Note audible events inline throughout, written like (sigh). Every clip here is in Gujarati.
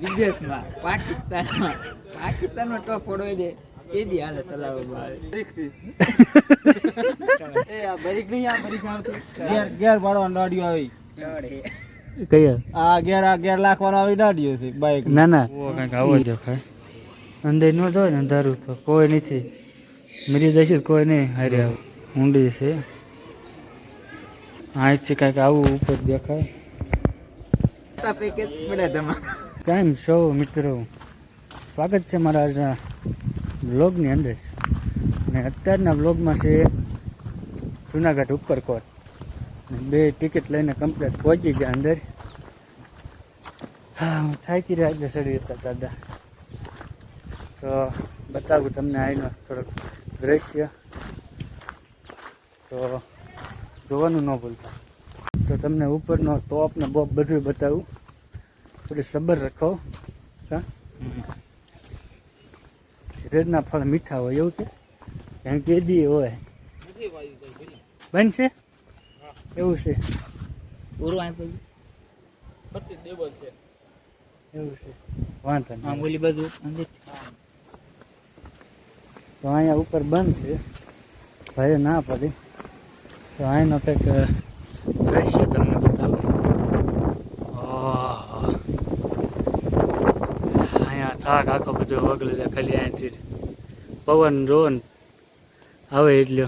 વિદેશમાં પાકિસ્તાનમાં. પાકિસ્તાનમાં ટોપ પડો દે એ દી હાલે ચલાવવામાં આવે એ આ બરીક નહીં આ બરીક આવતું. ગેર ગેર પાડવાનો દાડિયો આવી. કયા? આ ગેર આ ગેર લાખવાનો આવી દાડિયો છે બાઈક. ના ના. કંઈક આવો દેખાય અંદર ન જોય ને અંધારું તો કોઈ નથી. મરી જશે તો કોઈ નહીં હારે આવું. ઊંડી છે. અહીંથી કાંઈક આવું ઉપર દેખાય. પેકેજ બડા ધમાકા કેમ છો મિત્રો, સ્વાગત છે મારા આજના બ્લોગની અંદર. ને અત્યારના બ્લોગમાં છે જુનાગઢ ઉપરકોટ. બે ટિકિટ લઈને કમ્પ્લેટ પહોંચી ગયા અંદર. હા, હું થાકી રહ્યા ચડી હતા દાદા. તો બતાવું તમને આવીને થોડોક દ્રશ્ય. તો જોવાનું ન ભૂલતા. તો તમને ઉપરનો ટોપ ને બોપ બધું બતાવું. થોડી સબર રાખો. રેડના ફળ મીઠા હોય એવું છે કેમ કે દી હોય. બનશે? એવું છે. એવું છે. વાંધો નહીં. ઓલી બાજુ તો અહીંયા ઉપર બંધ છે ભાઈ ના પડી. તો અહીંનો કંઈક દ્રશ્ય તમને બતાવું ઓહો. અહીંયા થાક આખો બધો વગડે છે, ખાલી અહીંથી પવન જોવો ને, આવે એટલો.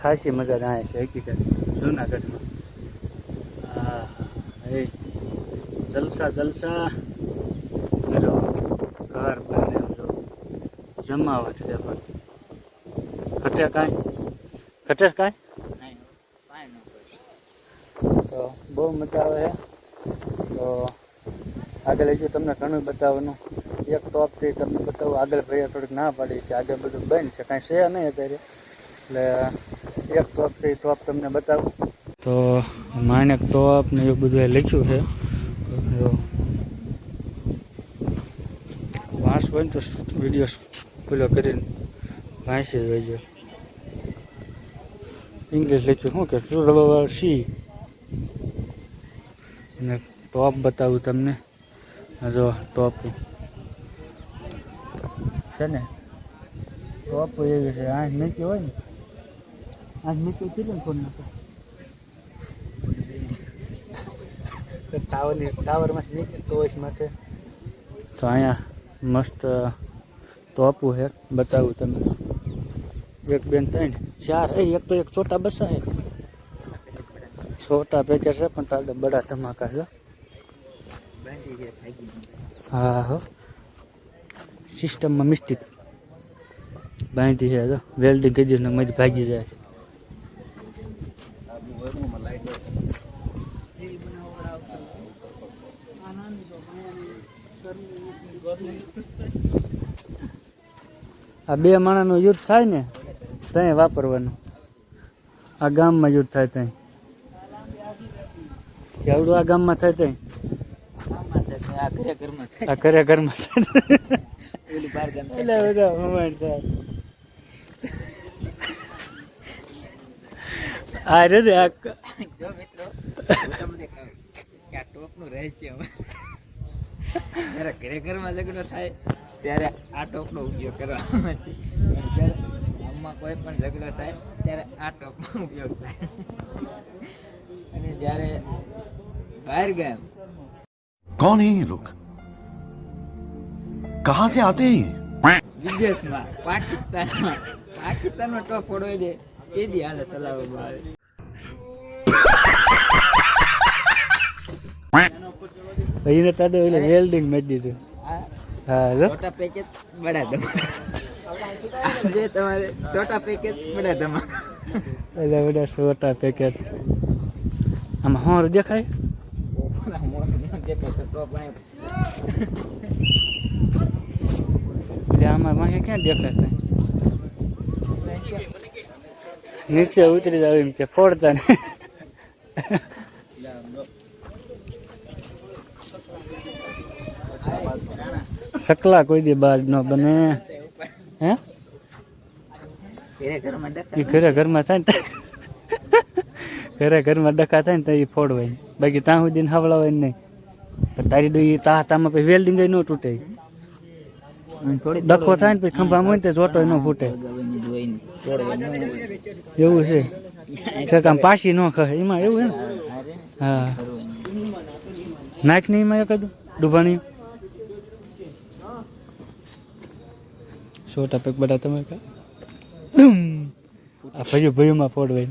ખાસી મજા ના છે, હકીકત. જૂનાગઢમાં. હા એ જલસા જલસા. ઘર બને જમાવટ છે પણ. ઘટે કાંઈ ઘટે કાંઈ તો બહુ મજા આવે છે તો આગળ હજી તમને ઘણું બતાવવાનું એક ટોપ છે એ તમને બતાવું આગળ ભાઈએ થોડીક ના પાડી કે આગળ બધું બંધ છે કાંઈ છે નહીં અત્યારે એટલે એક ટોપ છે એ ટોપ તમને બતાવું તો માણેક ટોપ ને એવું બધું લખ્યું છે જો વાંસ હોય ને તો વીડિયો પેલો કરીને વાંચી જોઈજો ઇંગ્લિશ લખ્યું શું કે સી અને ટોપ બતાવું તમને જો ટોપ છે ને ટોપ એવી છે આઠ નીચે હોય ને આઠ નીચે કેટલી ફોન નાખો ટાવરની ટાવરમાંથી નીકળે ટોચમાંથી તો અહીંયા મસ્ત ટોપું છે બતાવું તમને એક, બેન, ત્રણ, ચાર, એ, એક તો એક છોટા બસા છે. છોટા પેકેટ છે, પણ તારે બડા ધમાકા છે. હા, હો. સિસ્ટમમાં મિસ્ટેક બાંધી છે તો વેલ્ડિંગ કરી દીધું મજ ભાગી જાય. છે આ બે માણાનું યુદ્ધ થાય ને ત્યાં વાપરવાનું. આ ગામમાં યુદ્ધ થાય ત્યાં કેવડું આ ગામમાં થાય ત્યાં આ ઘરે ઘરમાં આ રે આ જો મિત્રો તમને કે આ ટોપનું રહસ્ય. જ્યારે ઘરે ઘરમાં ઝઘડો થાય ત્યારે આ ટોપનો ઉપયોગ કરવામાં છે. ટોકમાં કોઈ પણ ઝઘડો થાય ત્યારે આ ટોકનો ઉપયોગ થાય અને જ્યારે બહાર ગયા કોણ હે લોક કહા સે આતે વિદેશમાં પાકિસ્તાનમાં પાકિસ્તાનનો ટોક ફોડવાઈ દે એ બી હાલે ચલાવવામાં આવે. એને તાડે એટલે વેલ્ડિંગ મેચ દીધું. હા. જો પેકેજ બડા ધમાકા તમારે છોટા પેકેજ બધા ધમાકા એટલે બધા સોટા પેકેટ આમાં હોર દેખાય? એટલે આમાં વાંહે ક્યાં દેખાય નીચે ઉતરી જાવ એમ કે ફોડતા ને. સકલા કોઈ દી બાજ ન બને. હે? એ ઘરે ઘરમાં થાય ને ઘરે ઘરમાં ડખા થાય ને તો એ ફોડવાય. બાકી ત્યાં સુધી હવળાવાય નહીં. પણ તારી ડોઈ તા તામાં પછી વેલ્ડિંગ ન તૂટે. ડખો થાય ને પછી ખંભા હોય ને તો જોટો ન ફૂટે. એવું છે. છતાં પાછી ન ખે એમાં એવું હે ને? હા. નાખ નહીં એમાં એકાદું? ડૂબાણી સો ટપક બધા તમે કા? આ ભયું ભયુંમાં ફોડવાય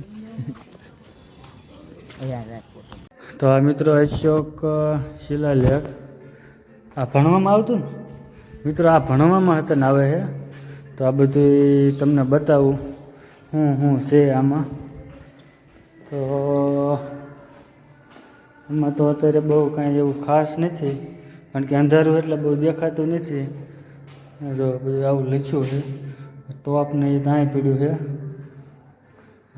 તો આ મિત્રો અશોક શિલાલેખ આ ભણવામાં આવતું ને? મિત્રો આ ભણવામાં હતા આવે છે તો આ બધું તમને બતાવું. હું હું છે આમાં. તો આમાં તો અત્યારે બહુ કાંઈ એવું ખાસ નથી. કારણ કે અંધારું એટલે બહુ દેખાતું નથી. જો આવું લખ્યું છે, તો આપને એ ત્યાં પીડ્યું છે.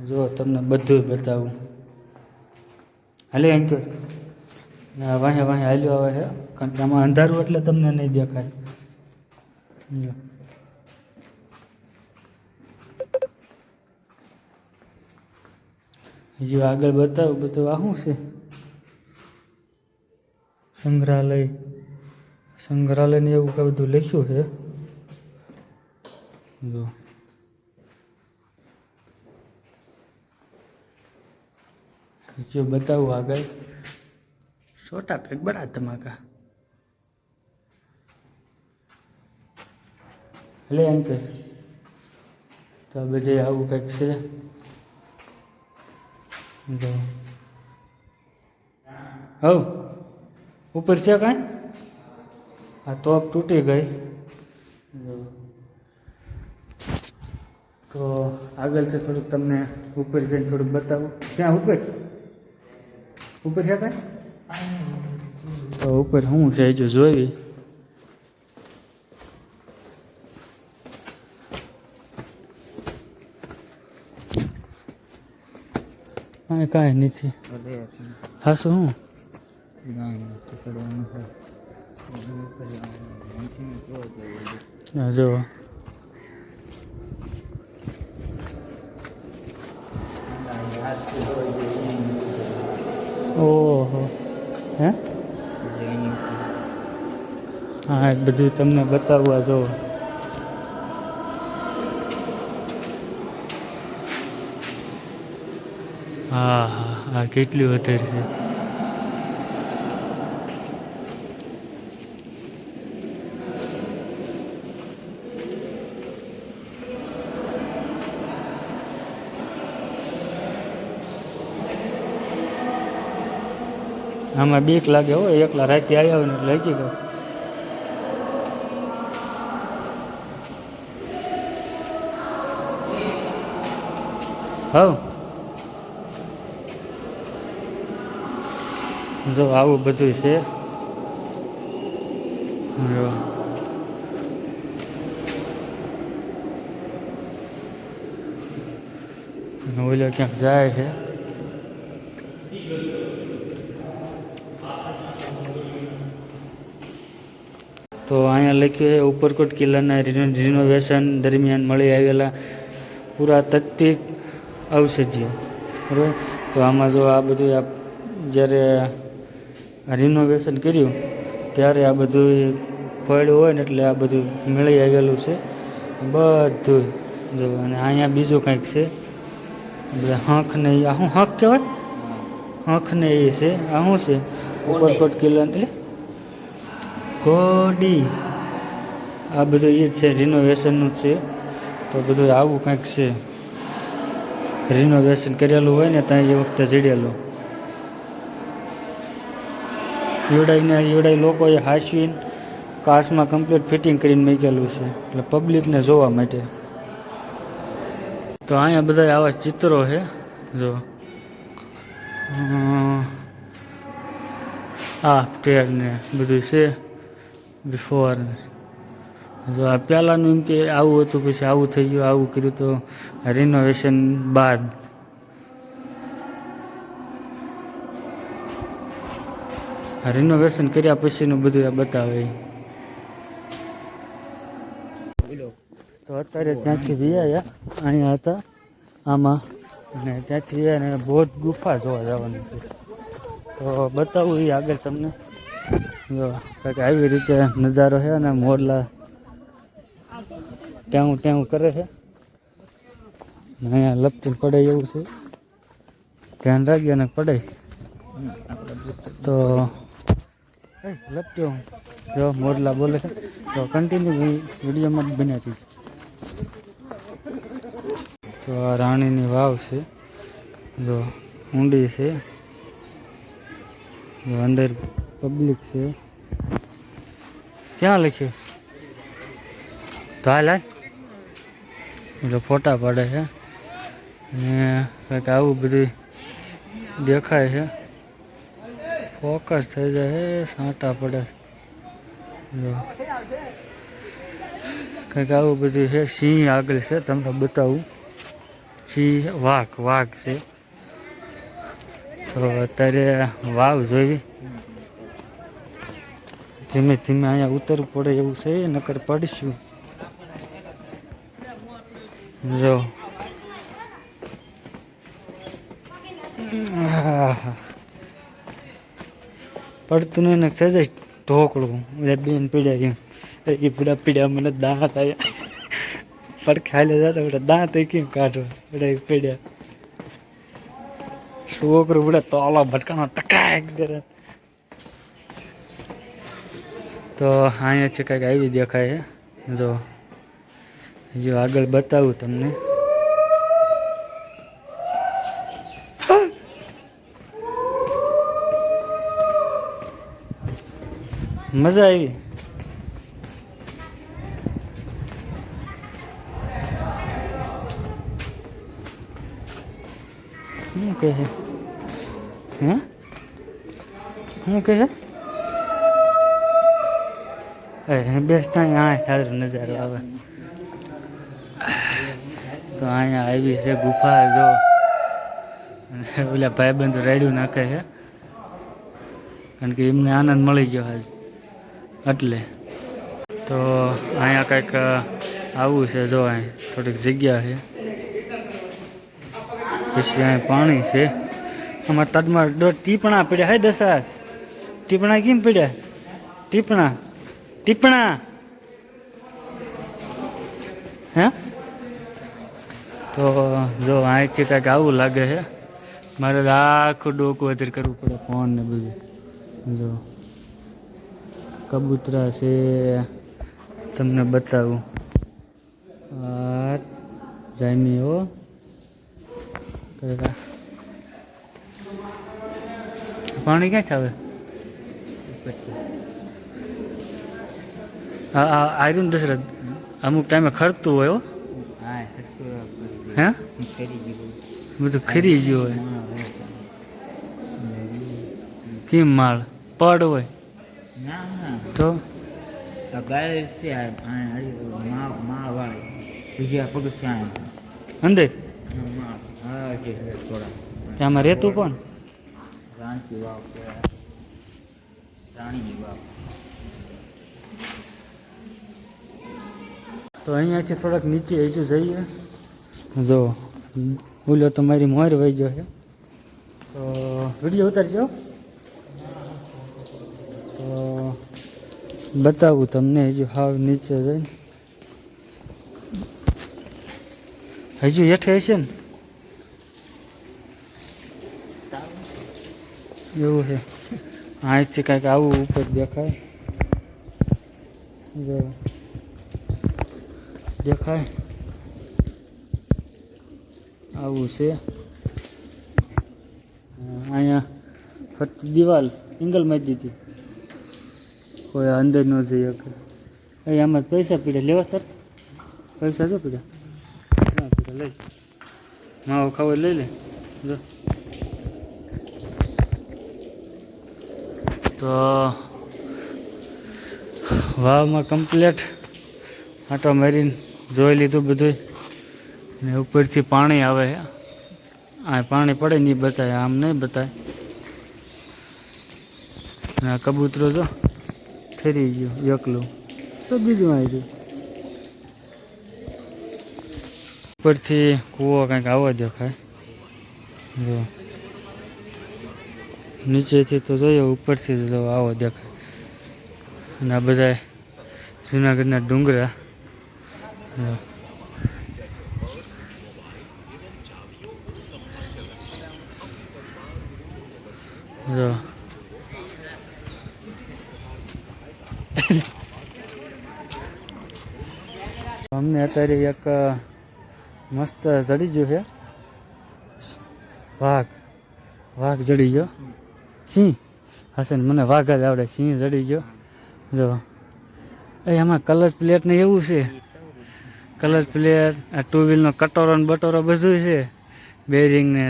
જો તમને બધું બતાવું. હાલે એમ કે વાહે વાહે હાલ્યો આવે છે, કારણ કે આમાં અંધારું એટલે તમને નહીં દેખાય. જો. આગળ બતાવું, બધું આ શું છે? સંગ્રહાલય. સંગ્રહાલયને એવું કાંઈ બધું લખ્યું છે. જો જો બતાવું આગળ છોટા ફેક બડા ધમાકા. એટલે એમ કે. તો બધે આવું કંઈક છે. જો. હવ ઉપર છે કાંઈ? આ તોપ તૂટી ગઈ. જો. તો આગળથી થોડુંક તમને ઉપર જઈને થોડુંક બતાવું. ક્યાં, ઉપર? ઉપર છે કાંઈ? તો ઉપર શું છે, જો જોઈ. કાંઈ કાંઈ નથી. હા? શું હું આ જો. ઓહો. હે? હા એ બધું તમને બતાવવા જો હા હા હા કેટલી વધારે છે? આમાં બીક લાગે, હો એકલા રાતે આવ્યા હોય ને એટલે હકી ગયો હવ. જો આવું બધું છે. જો. ઓલો ક્યાંક જાય છે. તો અહીંયા લખ્યું છે ઉપરકોટ કિલ્લાના રિનોવેશન દરમિયાન મળી આવેલા પુરાતત્વિક અવશેષો બરાબર? તો આમાં જો આ બધું આ જ્યારે રિનોવેશન કર્યું ત્યારે આ બધું પડ્યું હોય ને એટલે આ બધું મળી આવેલું છે. બધું જો અને અહીંયા બીજું કંઈક છે. બધા હંખ ને આ શું હંખ કહેવાય? હંખ ને એ છે. આ શું છે? ઉપરકોટ કિલ્લા એટલે કોડી. આ બધું એ છે રિનોવેશનનું છે. તો બધું આવું કંઈક છે. રિનોવેશન કરેલું હોય ને ત્યાં એ વખતે જડેલું. યોડાઈને યોડાઈ લોકોએ હાસવીને કાચમાં કમ્પ્લીટ ફિટિંગ કરીને મૂકેલું છે. એટલે પબ્લિકને જોવા માટે. તો અહીંયા બધા આવા ચિત્રો છે. જો. આ ટેર ને બધું છે. બિફોર જો આ પહેલાંનું એમ કે આવું હતું, પછી આવું થઈ ગયું, આવું કર્યું તો રિનોવેશન બાદ. રિનોવેશન કર્યા પછીનું બધું એ બતાવે. તો અત્યારે ત્યાંથી વ્યાયા, અહીંયા હતા, આમાં. અને ત્યાંથી વ્યા અને બૌદ્ધ ગુફા જોવા જવાનું છે. તો બતાવું એ આગળ તમને. જો કંઈક આવી રીતે નજારો છે અને મોરલા ટેવું ટેવું કરે છે. અહીંયા લપટી પડે એવું છે. ધ્યાન રાખીએ અને પડે. તો લપટ્યો. જો, મોરલા બોલે છે. તો કન્ટિન્યુ વિડીયોમાં જ બન્યા હતી તો આ રાણીની વાવ છે. જો, ઊંડી છે. અંદર પબ્લિક છે. ક્યાં લખ્યું તો હાલ એટલે ફોટા પાડે છે. અને કંઈક આવું બધું દેખાય છે. ફોકસ થઈ જાય છે, સાંટા પડે કંઈક આવું બધું છે. સિંહ આગળ છે, તમને બતાવું. સિંહ વાઘ વાઘ છે. તો અત્યારે વાવ જોઈ. ધીમે ધીમે અહીંયા ઉતરવું પડે એવું છે, નકર પડશું. જો. પડતું નહીં ને થઈ જાય ઢોકળું. એટલે બેન પીડ્યા કેમ એ પીડા પીડ્યા, મને દાંત આવ્યા પડખે હાલે જતા બધા દાંત કેમ કાઢવા? બધા પીડ્યા. છોકરું બધા તોલા ભટકાનો ટકાક કરે. તો અહીંયા છે કંઈક આવી દેખાય છે. જો જો આગળ બતાવું તમને. મજા આવી. શું કહે છે? હે? શું કહે છે? એ બેસતા અહીંયા સારો નજારો આવે તો અહીંયા આવી છે ગુફા જો અને ઓલા ભાઈબંધ રેડ્યું નાખે છે કારણ કે એમને આનંદ મળી ગયો આજ. એટલે. તો અહીંયા કંઈક આવું છે, જો અહીં થોડીક જગ્યા છે. પછી અહીં પાણી છે. અમારા તદમાં દોઢ ટીપણા પડ્યા હે દસા ટીપણા કેમ પડ્યા? ટીપણા. ટીપણા હે તો જો અહીંથી કંઈક આવું લાગે છે મારે આખું ડોકું અત્યારે કરવું પડે ફોન ને બધું જો કબૂતરા છે તમને બતાવું આ જામી હો કરેલા. પાણી ક્યાં આવે આ આ આયરન દશરથ અમુક ટાઈમે ખરતું હોય હો. હા હે? કરી ગયું. બધું ખરી ગયું હોય. કેમ માળ? પડ હોય. ના ના. તો? અંદર? ત્યાંમાં રહેતું કોણ? રાણી વાવ છે. રાણીની વાવ. તો અહીંયાથી થોડાક નીચે હજુ જઈએ. જો બોલ્યો તો મારી મોર વહી ગયો છે. તો વીડિયો ઉતારજો. તો બતાવું તમને હજુ હાવ નીચે જઈને. હજુ હેઠે હશે ને? એવું છે. અહીંથી કાંઈક આવું ઉપર દેખાય. જો. દેખાય. આવું છે. અહીંયા ફરતી દિવાલ, એંગલ મારી દીધી. કોઈ અંદર ન જઈ શકે. અહીં આમાં પૈસા પીડે લેવા સર પૈસા જો પીડા પીડે લઈ. માવો ખાવો લઈ લે. જો. તો વાવમાં કમ્પ્લેટ આટો મારીને જોઈ લીધું બધું ને ઉપરથી પાણી આવે. આ પાણી પડે નહીં બતાય, આમ નહીં બતાય. આ કબૂતરો જો ફેરી ગયો, એકલું. તો બીજું આવી ગયું ઉપરથી કૂવો કંઈક આવો દેખાય જો. નીચેથી તો જોઈએ, ઉપરથી જો આવો દેખાય અને આ બધા જુનાગઢના ડુંગરા. જો. અમને અત્યારે એક મસ્ત જડી ગયું છે. વાઘ. વાઘ જડી ગયો. સિંહ. હસન, મને વાઘ જ આવડે. સિંહ જડી ગયો. જો. એ આમાં કલર પ્લેટ ને એવું છે. કલર પ્લેયર આ ટુ વ્હીલનો કટોરો ને બટોરો બધું છે. બેરિંગ ને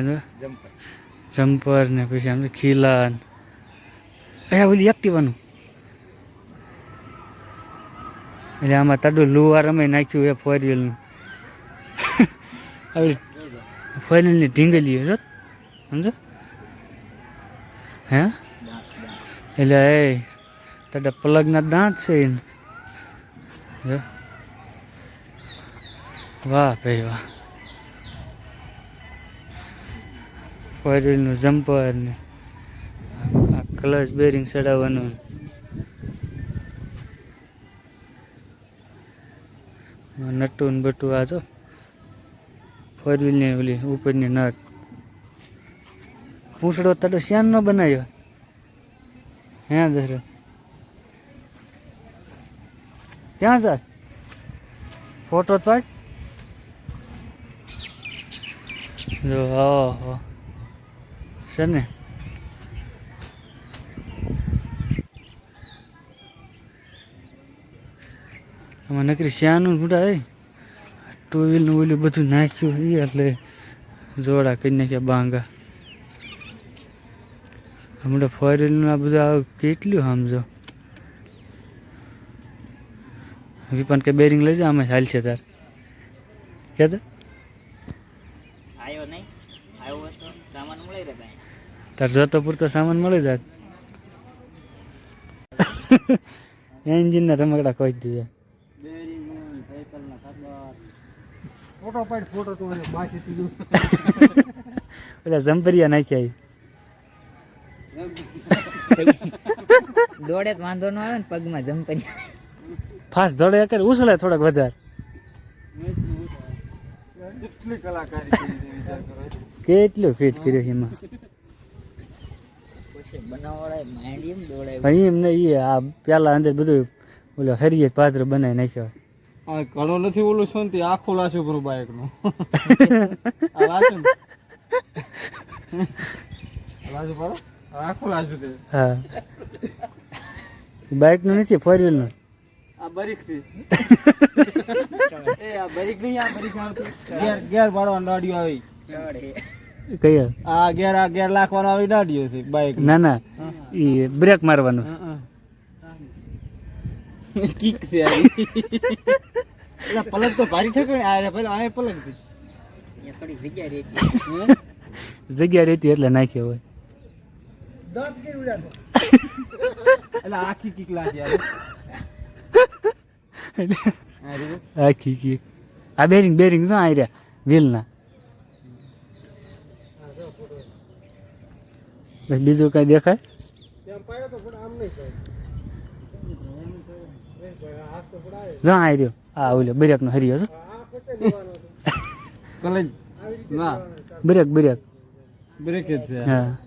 જમ્પર ને પછી આમ ખીલા અહીંયા બધી એક્ટિવાનું એટલે આમાં તડું લુવા રમે નાખ્યું એ ફોર વ્હીલનું હવે ફોર વ્હીલની ઢીંગલી જો સમજો? હે? એટલે એ તાડા પ્લગના દાંત છે જો. વાહ ભાઈ વાહ. વ્હીલનું જમ્પર ને આ ક્લચ બેરિંગ ચડાવવાનું. નટું ને બટું આ જો. ફોર વ્હીલની ઓલી ઉપરની નટ પૂંછડો તડો શ્યાન નો બનાવ્યો. હે ધરે ક્યાં જાય ફોટો જ પાડ. જો ઓહો. છે ને? આમાં નકરી શ્યાનું ગુડા એ ટુ વ્હીલનું ઓલું બધું નાખ્યું એ એટલે જોડા કરી નાખ્યા બાંગા. હમણાં ફોર વ્હીલનું આ બધું કેટલું સમજો. વિપન કે બેરિંગ લઈ જાય અમે ચાલશે તાર. કે તો આવ્યો નહીં. આવ્યો હોત તો સામાન મળી રહે. તાર જતો પૂરતો સામાન મળી જાય. એન્જિનના રમકડા કોઈ દીધા. ફોટો પાડ ફોટો તો મને બાસી દીધું પેલા જંપરિયા નાખ્યા દોડે તો વાંધો ન આવે ને પગમાં જમ્પર ફાસ્ટ દોડે કરે ઉછળે થોડાક વધારે. કેટલી કલાકારી કરી છે વિચાર કરો. કેટલું ફિટ કર્યું એમાં? પણ એ આ પેલા અંદર બધું ઓલો હરિયત પાત્ર બનાવી નાખ્યો. આ ઘણો નથી ઓલું શું તે આખું લાશું કરું બાઇકનું? આ લાશું ને? આખું લાશું તે હા. નથી ફોર વ્હીલનું આ બરીકથી. (laughs) એ આ બરીક નહીં આ બરીક આવતું ગેર ગેર પાડવાનો દાડિયો આવી. દોડે આ ગેર આ ગેર લાખવાનો આવી દાડિયો છે બાઈક ના. ના એ બ્રેક મારવાનું. કિક છે આ. પલક તો ભારી ઠેકો ને આ પેલા આ પલક છે. થોડી જગ્યા રેતી જગ્યા રહેતી એટલે નાખ્યો હોય. (laughs) એટલે આખી કિક લાગી યાર આ રહ્યું. આખી કી. આ બેરિંગ બેરિંગ શું આ રહ્યા વ્હીલના બીજું કઈ દેખાય? જો આ રહ્યો આ ઓલો બ્રેક નો. હરિયો બ્રેક બ્રેક. બ્રેક જ છે. હા.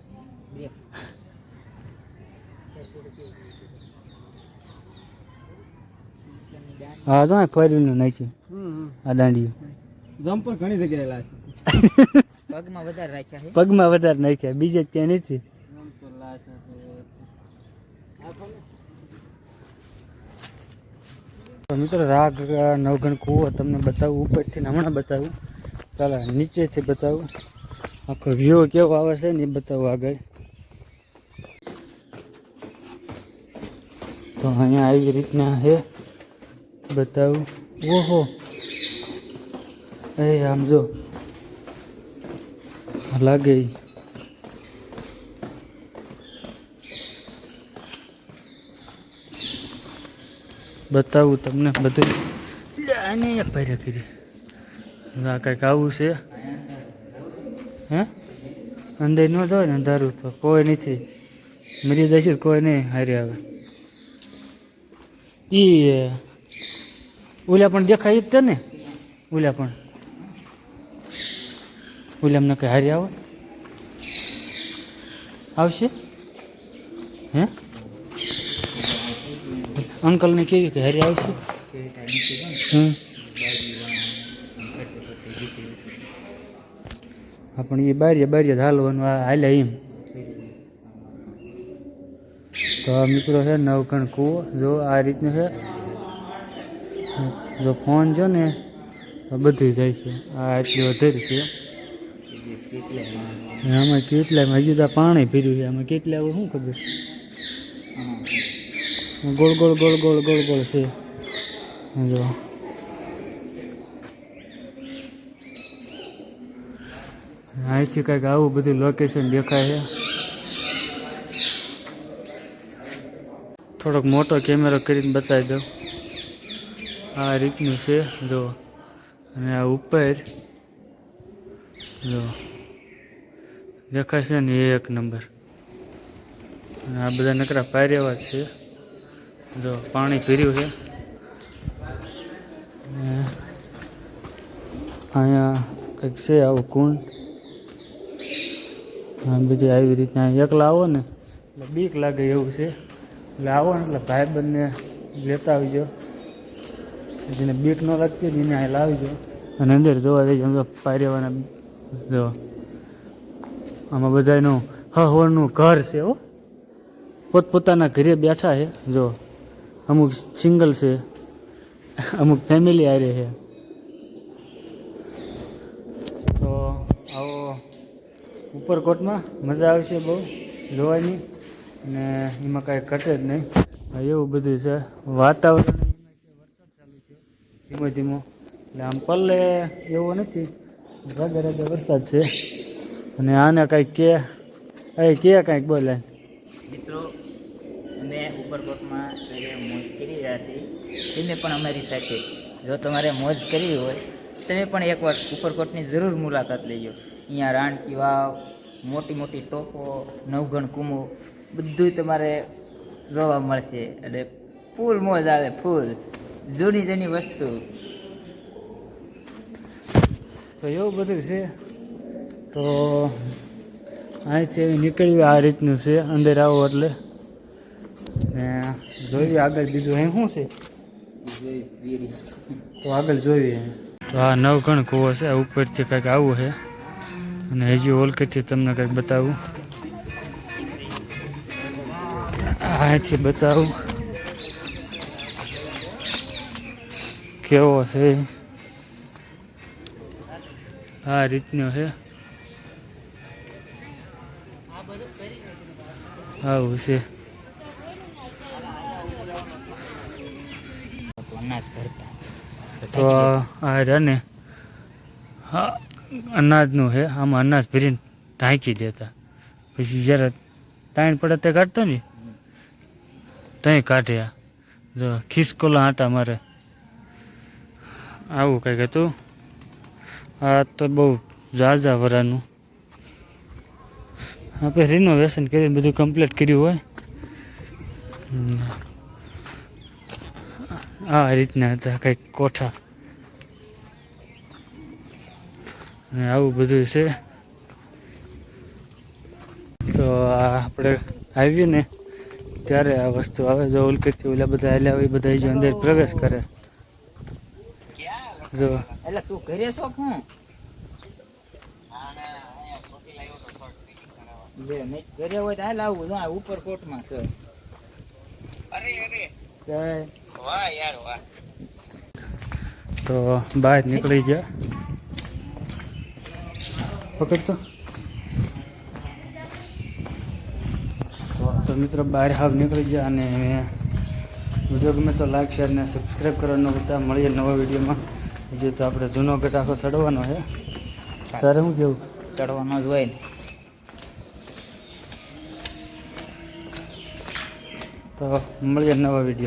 હા જો ફોરનું નાખ્યું આ દાંડિયું જમ્પર ઘણી જગ્યાએ લાશે પગમાં વધારે રાખ્યા છે? પગમાં વધારે નાખ્યા બીજે ક્યાં નથી. મિત્રો રાગ નવઘણ કૂવો તમને બતાવું ઉપરથી હમણાં બતાવું. ચાલો નીચેથી બતાવું. આખો વ્યૂ કેવો આવે છે ને એ બતાવું આગળ. તો અહીંયા આવી રીતના છે. બતાવું? ઓહો. એ આમ જો લાગે. બતાવું તમને બધું. આને એક ભાઈ કરી. આ કંઈક આવું છે. હે? અંદર ન જાય ને, અંધારું તો કોઈ નથી. મરી છે કોઈ નહીં, હારી આવે. ઈ ઓલા પણ દેખાય જ ને ઓલા પણ. ઓલા અમને કઈ હારી આવે? આવશે? હે? અંકલને કેવી કે હારી આવશે? હમ. આપણે એ બારીએ બારીએ હાલવાનું, આ હાલ્યા એમ. તો મિત્રો છે નવકણ કૂવો. જો આ રીતનું છે જો ફોન જો ને બધું જાય છે. આ એટલી વધારે છે. આમાં કેટલાય હજુ તો પાણી પીર્યું છે. આમાં કેટલા શું ખબર? ગોળ ગોળ ગોળ ગોળ ગોળ ગોળ છે. જો. અહીંથી કંઈક આવું બધું લોકેશન દેખાય છે. થોડોક મોટો કેમેરો કરીને બતાવી દઉં. આ રીતનું છે, જો. અને આ ઉપર, જો. દેખાશે ને એ એક નંબર. અને આ બધા નકરા પાર્યાવા છે. જો, પાણી પીર્યું છે. અહીંયા કંઈક છે આવું કુંડ. બીજી આવી રીતના એકલા આવો ને. એટલે બીક લાગે એવું છે. એટલે આવો ને એટલે ભાઈબંધને લેતા આવજો. જેને બીક ન લાગતી હોય એને અહીં લાવજો. અને અંદર જોવા જઈએ આમ તો પાર્યાવાના જો, આમાં બધાનું હવાનું ઘર છે હો. પોતપોતાના ઘરે બેઠા છે, જો. અમુક સિંગલ છે, અમુક ફેમિલી આરે છે. તો આવો ઉપરકોટમાં મજા આવશે બહુ જોવાની. ને એમાં કાંઈ ઘટે જ નહીં. એવું બધું છે. વાતાવરણ ધીમો ધીમો. એટલે આમ પલ્લે એવો નથી. રાગે રાગે વરસાદ છે. અને આને કાંઈક કે એ કે કાંઈક બોલે. મિત્રો, અમે ઉપરકોટમાં જે મોજ કરી રહ્યા છીએ, એને પણ અમારી સાથે. જો તમારે મોજ કરવી હોય, તમે પણ એકવાર ઉપરકોટની જરૂર મુલાકાત લેજો. અહીંયા રાણકી વાવ, મોટી મોટી ટોપો, નવગણ કુમો બધું તમારે જોવા મળશે. એટલે ફૂલ મોજ આવે, ફૂલ. જૂની જૂની વસ્તુ. તો એવું બધું છે. તો અહીંથી નીકળ્યું આ રીતનું છે, અંદર આવો એટલે. ને જોઈએ આગળ બીજું અહીં શું છે? તો આગળ જોઈએ. તો આ નવગણ કૂવો છે ઉપરથી કંઈક આવું છે. અને હજી ઓલકેથી તમને કંઈક બતાવું. અહીંથી બતાવું. કેવો છે? આ રીતનો છે. આવું છે. તો આ રને હા અનાજનું છે. આમાં અનાજ ભરીને ઢાંકી દેતા. પછી જ્યારે તાણ પડે તે કાઢતો ને ત્યાં કાઢ્યા જો ખિસકોલા આટા મારે. આવું કંઈક હતું? આ તો બહુ ઝાઝા વરાનું. આપણે રિનોવેશન કરીને બધું કમ્પ્લીટ કર્યું હોય. આ રીતના હતા કંઈક કોઠા. આવું બધું છે. તો આપણે આવીએ ને ત્યારે આ વસ્તુ આવે, જો ઉલકેથી ઓલા બધા હાલ્યા હોય, બધા જો અંદર પ્રવેશ કરે. જો. એટલે તું ઘરે છો હું? લે નહીં ઘરે હોય તો હાલ આવું. જો આ ઉપર કોટમાં છે. જય. તો બહાર નીકળી ગયા. પકડતો. તો મિત્રો બહાર હાવ નીકળી ગયા અને વીડિયો ગમે તો લાઈક શેર ને સબસ્ક્રાઈબ કરવાનું બધા મળીએ નવા વિડીયોમાં. હજી તો આપણે જૂનો આખો ચડવાનો છે. તારે શું કેવું? ચડવાનો જ હોય ને. તો મળીએ નવા વીડિયો.